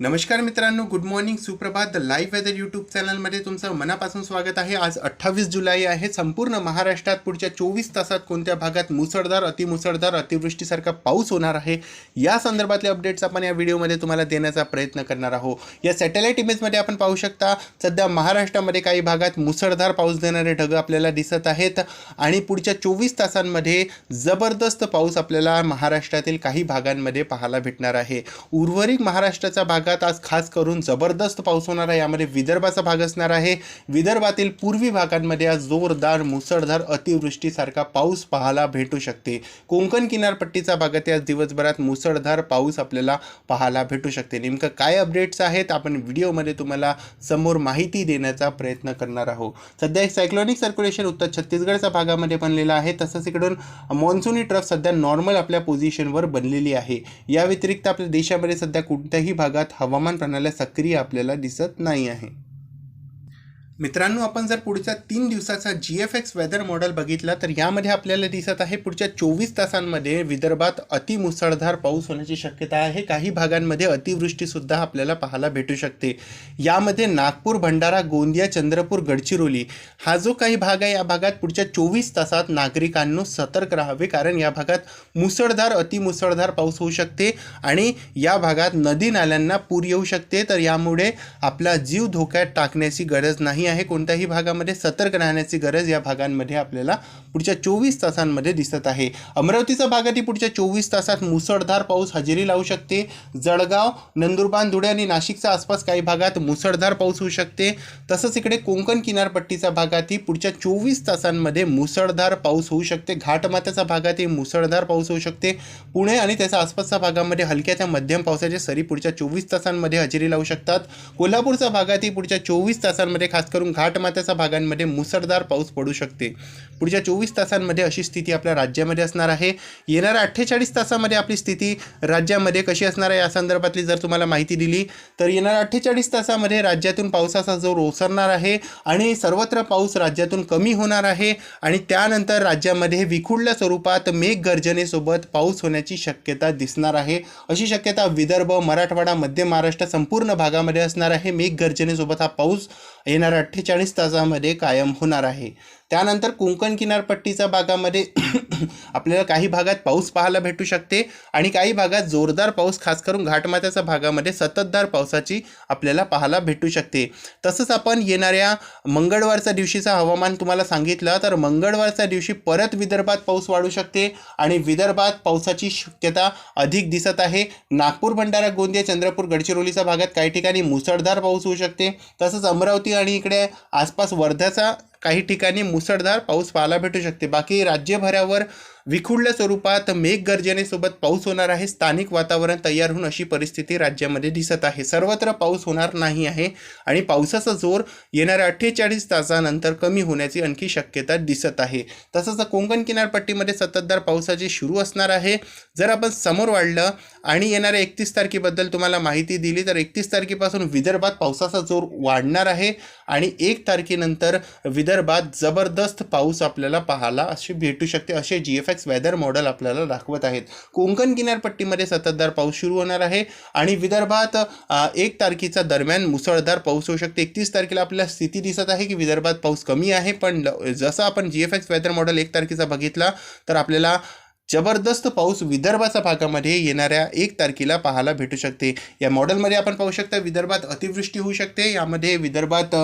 नमस्कार मित्रांनो good morning सुप्रभात. द लाईव्ह वेदर यूट्यूब चॅनलमध्ये तुमचं मनापासून स्वागत आहे. आज अठ्ठावीस जुलै आहे. संपूर्ण महाराष्ट्रात पुढच्या चोवीस तासात कोणत्या भागात मुसळधार अतिमुसळधार अतिवृष्टीसारखा पाऊस होणार आहे? या संदर्भातले अपडेट्स आपण या व्हिडिओमध्ये तुम्हाला देण्याचा प्रयत्न करणार आहोत. या सॅटेलाईट इमेजमध्ये आपण पाहू शकता सध्या महाराष्ट्रामध्ये काही भागात मुसळधार पाऊस देणारे ढग आपल्याला दिसत आहेत. आणि पुढच्या चोवीस तासांमध्ये जबरदस्त पाऊस आपल्याला महाराष्ट्रातील काही भागांमध्ये पाहायला भेटणार आहे. उर्वरित महाराष्ट्राचा भाग भागात आज खास करून जबरदस्त पाऊस होणार आहे. यामध्ये विदर्भाचा भाग असणार आहे. विदर्भातील पूर्वी भागांमध्ये आज जोरदार मुसळधार अतिवृष्टीसारखा पाऊस पाहायला भेटू शकते. कोकण किनारपट्टीचा भागात आज दिवसभरात मुसळधार पाऊस आपल्याला पाहायला भेटू शकते. नेमकं काय अपडेट्स आहेत? आपण व्हिडिओमध्ये तुम्हाला समोर माहिती देण्याचा प्रयत्न करणार आहोत. सध्या एक सायक्लॉनिक सर्क्युलेशन उत्तर छत्तीसगडच्या भागामध्ये बनलेला आहे. तसंच इकडून मॉन्सूनी ट्रफ सध्या नॉर्मल आपल्या पोझिशनवर बनलेली आहे. या व्यतिरिक्त आपल्या देशामध्ये सध्या कोणत्याही भागात हवामान प्रणाल्या सक्रिय आपल्याला दिसत नाही आहे. मित्रांनो आपण जर पुढच्या तीन दिवसाचा G F X weather model बघितला तर यामध्ये आपल्याला दिसत आहे पुढच्या चोवीस तासांमध्ये विदर्भात अतिमुसळधार पाऊस होण्याची शक्यता आहे. काही भागांमध्ये अतिवृष्टीसुद्धा आपल्याला पाहायला भेटू शकते. यामध्ये नागपूर भंडारा गोंदिया चंद्रपूर गडचिरोली हा जो काही भाग आहे या भागात पुढच्या चोवीस तासात नागरिकांनो सतर्क राहावे कारण या भागात मुसळधार अतिमुसळधार पाऊस होऊ शकते आणि या भागात नदी नाल्यांना पूर येऊ शकते. तर यामुळे आपला जीव धोक्यात टाकण्याची गरज नाही. आहे कोणत्याही भागामध्ये सतर्क राहण्याची गरज या भागांमध्ये आपल्याला पुढच्या चोवीस तासांमध्ये दिसत आहे. अमरावतीचा भागातही पुढच्या चोवीस तासात मुसळधार पाऊस हजेरी लावू शकते. जळगाव नंदुरबार धुळे आणि नाशिकच्या आसपास काही भागात मुसळधार पाऊस होऊ शकते. तसंच इकडे कोकण किनारपट्टीचा भागातही पुढच्या चोवीस तासांमध्ये मुसळधार पाऊस होऊ शकते. घाटमाथ्याचा भागातही मुसळधार पाऊस होऊ शकते. पुणे आणि त्याच्या आसपासच्या भागामध्ये हलक्या त्या मध्यम पावसाचे सरी पुढच्या चोवीस तासांमध्ये हजेरी लावू शकतात. कोल्हापूरचा भागातही पुढच्या चोवीस तासांमध्ये खास करून घाटमाथ्याच्या भागांमध्ये मुसळधार पाऊस पडू शकते. पुढच्या चोवीस तासांमध्ये अशी स्थिती आपल्या राज्यामध्ये असणार आहे. येणाऱ्या अठ्ठेचाळीस तासामध्ये आपली स्थिती राज्यामध्ये कशी असणार आहे या संदर्भातली जर तुम्हाला माहिती दिली तर येणाऱ्या अठ्ठेचाळीस तासामध्ये राज्यातून पावसाचा जोर ओसरणार आहे आणि सर्वत्र पाऊस राज्यातून कमी होणार आहे आणि त्यानंतर राज्यामध्ये विखुडल्या स्वरूपात मेघगर्जनेसोबत पाऊस होण्याची शक्यता दिसणार आहे. अशी शक्यता विदर्भ मराठवाडा मध्य महाराष्ट्र संपूर्ण भागामध्ये असणार आहे. मेघगर्जनेसोबत हा पाऊस येणाऱ्या अठ्ठेचाळीस तासामध्ये कायम होणार आहे. त्यानंतर कोकण किनारपट्टीच्या भागामध्ये आपल्याला काही भागात पाऊस पाहायला भेटू शकते आणि काही भागात जोरदार पाऊस खास करून घाटमाथ्याच्या भागामध्ये सततधार पावसाची आपल्याला पाहायला भेटू शकते. तसंच आपण येणाऱ्या मंगळवारच्या दिवशीचा हवामान तुम्हाला सांगितलं तर मंगळवारच्या दिवशी परत विदर्भात पाऊस वाढू शकते आणि विदर्भात पावसाची शक्यता अधिक दिसत आहे. नागपूर भंडारा गोंदिया चंद्रपूर गडचिरोलीच्या भागात काही ठिकाणी मुसळधार पाऊस होऊ शकते. तसंच अमरावती आणि इकडे आसपास वर्ध्याचा काही ठिकाणी मुसळधार पाऊस पाहायला भेटू शकते. बाकी राज्यभरावर विखुडल्या स्वरूपात मेघगर्जनेसोबत पाऊस होणार आहे. स्थानिक वातावरण तयार होऊन अशी परिस्थिती राज्यामध्ये दिसत आहे. सर्वत्र पाऊस होणार नाही आहे आणि पावसाचा जोर येणाऱ्या अठ्ठेचाळीस तासानंतर कमी होण्याची आणखी शक्यता दिसत आहे. तसंच कोंकण किनारपट्टीमध्ये सततधार पावसाची सुरू असणार आहे. जर आपण समोर वाढलं आणि येणाऱ्या एकतीस तारखेबद्दल तुम्हाला माहिती दिली तर एकतीस तारखेपासून विदर्भात पावसाचा जोर वाढणार आहे आणि एक तारखेनंतर विदर्भात जबरदस्त पाऊस आपल्याला पाहायला अशी भेटू शकते असे G F complex weather model आपल्याला दाखवत आहेत. कोकण किनारपट्टीमध्ये सततधार पाऊस सुरू होणार आहे आणि विदर्भात एक तारखेच्या दरम्यान मुसळधार पाऊस होऊ शकते. एकतीस तारखेला आपल्याला स्थिती दिसत आहे की विदर्भात पाऊस कमी आहे पण जसं आपण G F X weather model एक तारखेचा बघितला तर आपल्याला जबरदस्त पाऊस विदर्भाच्या भागामध्ये येणाऱ्या एक तारखेला पाहायला भेटू शकते. या मॉडेलमध्ये आपण पाहू शकता विदर्भात अतिवृष्टी होऊ शकते. यामध्ये विदर्भात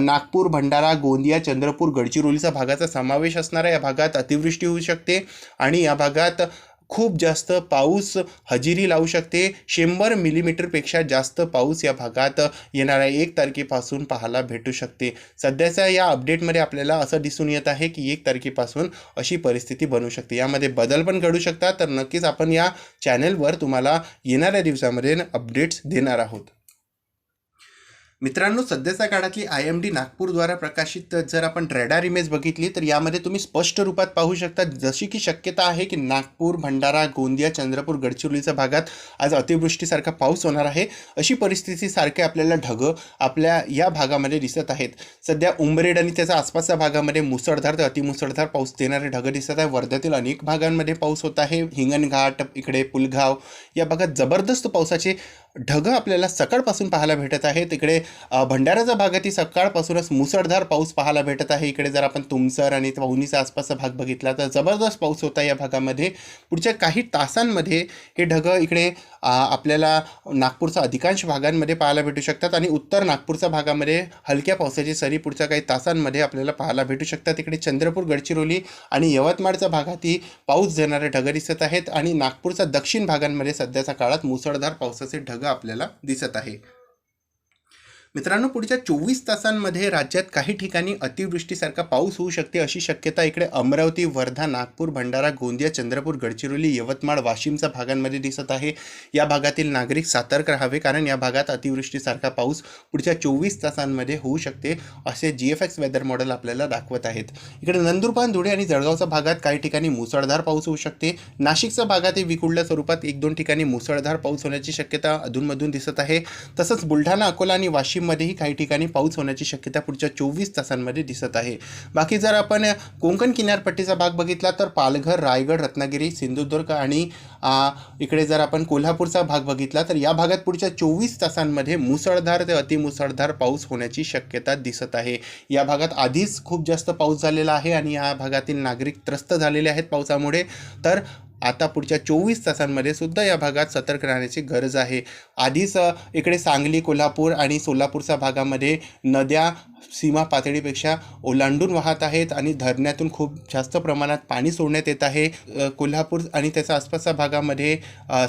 नागपूर भंडारा गोंदिया चंद्रपूर गडचिरोलीचा भागाचा समावेश असणारा या भागात अतिवृष्टी होऊ शकते. आणि या भागात खूप जास्त पाऊस हजेरी लावू शकते. शंभर मिलीमीटरपेक्षा जास्त पाऊस या भागात येणाऱ्या एक तारखेपासून पाहायला भेटू शकते. सध्याच्या या अपडेटमध्ये आपल्याला असं दिसून येत आहे की एक तारखेपासून अशी परिस्थिती बनू शकते. यामध्ये बदल पण घडू शकतात. तर नक्कीच आपण या चॅनेलवर तुम्हाला येणाऱ्या दिवसामध्ये अपडेट्स देणार आहोत. मित्रांनो सध्याच्या काळातली आय एम डी नागपूरद्वारा प्रकाशित जर आपण रेडार इमेज बघितली तर यामध्ये तुम्ही स्पष्ट रूपात पाहू शकता जशी की शक्यता आहे की नागपूर भंडारा गोंदिया चंद्रपूर गडचिरोलीच्या भागात आज अतिवृष्टीसारखा पाऊस होणार आहे. अशी परिस्थितीसारखे आपल्याला ढगं आपल्या या भागामध्ये दिसत आहेत. सध्या उमरेड आणि त्याच्या आसपासच्या भागामध्ये मुसळधार ते अतिमुसळधार पाऊस देणारे ढगं दिसत आहे वर्ध्यातील अनेक भागांमध्ये पाऊस होत आहे. हिंगणघाट इकडे पुलगाव या भागात जबरदस्त पावसाचे ढगं आपल्याला सकाळपासून पाहायला भेटत आहेत. इकडे अ, भंडाराचा भागातही सकाळपासूनच मुसळधार पाऊस पाहायला भेटत आहे. इकडे जर आपण तुमसर आणि वहुनीचा आसपासचा भाग बघितला तर जबरदस्त पाऊस होता या भागामध्ये. पुढच्या काही तासांमध्ये हे ढगं इकडे आपल्याला नागपूरचा अधिकांश भागांमध्ये पाहायला भेटू शकतात आणि उत्तर नागपूरच्या भागामध्ये हलक्या पावसाची सरी पुढच्या काही तासांमध्ये आपल्याला पाहायला भेटू शकतात. इकडे चंद्रपूर गडचिरोली आणि यवतमाळच्या भागातही पाऊस देणारे ढगं दिसत आहेत आणि नागपूरच्या दक्षिण भागांमध्ये सध्याच्या काळात मुसळधार पावसाचे ढगं आपल्याला दिसत आहे. मित्रांनो पुढच्या चोवीस तासांमध्ये राज्यात काही ठिकाणी अतिवृष्टीसारखा पाऊस होऊ शकते अशी शक्यता इकडे अमरावती वर्धा नागपूर भंडारा गोंदिया चंद्रपूर गडचिरोली यवतमाळ वाशिमच्या भागांमध्ये दिसत आहे. या भागातील नागरिक सतर्क राहावे कारण या भागात अतिवृष्टीसारखा पाऊस पुढच्या चोवीस तासांमध्ये होऊ शकते असे G F X weather model आपल्याला दाखवत आहेत. इकडे नंदुरबार धुळे आणि जळगावच्या भागात काही ठिकाणी मुसळधार पाऊस होऊ शकते. नाशिकच्या भागातही विकुळल्या स्वरूपात एक दोन ठिकाणी मुसळधार पाऊस होण्याची शक्यता अधूनमधून दिसत आहे. तसंच बुलढाणा अकोला आणि वाशिम मध्येही काही ठिकाणी पाऊस होण्याची शक्यता पुढच्या चोवीस तासांमध्ये दिसत आहे. बाकी जर आपण कोकण किनारपट्टीचा भाग बघितला तर पालघर रायगड रत्नागिरी सिंधुदुर्ग आणि इकडे जर आपण कोल्हापूरचा भाग बघितला तर या भागात पुढच्या चोवीस तासांमध्ये मुसळधार ते अतिमुसळधार पाऊस होण्याची शक्यता दिसत आहे. या भागात आधीच खूप जास्त पाऊस झालेला आहे आणि या भागातील नागरिक त्रस्त झालेले आहेत पावसामुळे. तर आता पुढच्या चोवीस तासांमध्ये सुद्धा या भागात सतर्क राहण्याची गरज आहे. आधीच इकडे सांगली कोल्हापूर आणि सोलापूरच्या भागामध्ये नद्या सीमा पातळीपेक्षा ओलांडून वाहत आहेत आणि धरणातून खूप जास्त प्रमाणात पाणी सोडण्यात येत आहे. कोल्हापूर आणि त्याच्या आसपासच्या भागामध्ये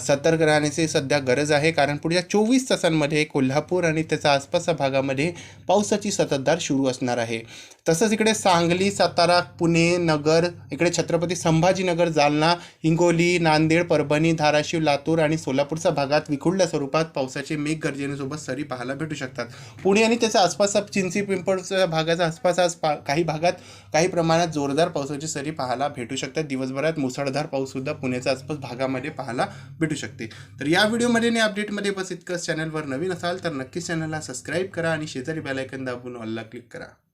सतर्क राहण्याची सध्या गरज आहे. कारण पुढच्या चोवीस तासांमध्ये कोल्हापूर आणि त्याच्या आसपासच्या भागामध्ये पावसाची सततधार सुरू असणार आहे. तसंच इकडे सांगली सातारा पुणे नगर इकडे छत्रपती संभाजीनगर जालना हिंगोली नांदेड परभणी धाराशिव लातूर आणि सोलापूरच्या भागात विखुरल्या स्वरूपात पावसाचे मेघ गर्जनेसोबत सरी पाहायला भेटू शकतात. पुणे आणि त्याच्या आसपासचा चिंची कोकणपडच्या भागाच्या आसपास आज पा काही भागात काही प्रमाणात जोरदार पावसाची सरी पाहायला भेटू शकतात. दिवसभरात मुसळधार पाऊससुद्धा पुण्याच्या आसपास भागामध्ये पाहायला भेटू शकते. तर या व्हिडिओमध्ये आणि अपडेटमध्ये बस इतकंच. चॅनलवर नवीन असाल तर नक्कीच चॅनलला सबस्क्राईब करा आणि शेजारी बेलायकन दाबून ऑलला क्लिक करा.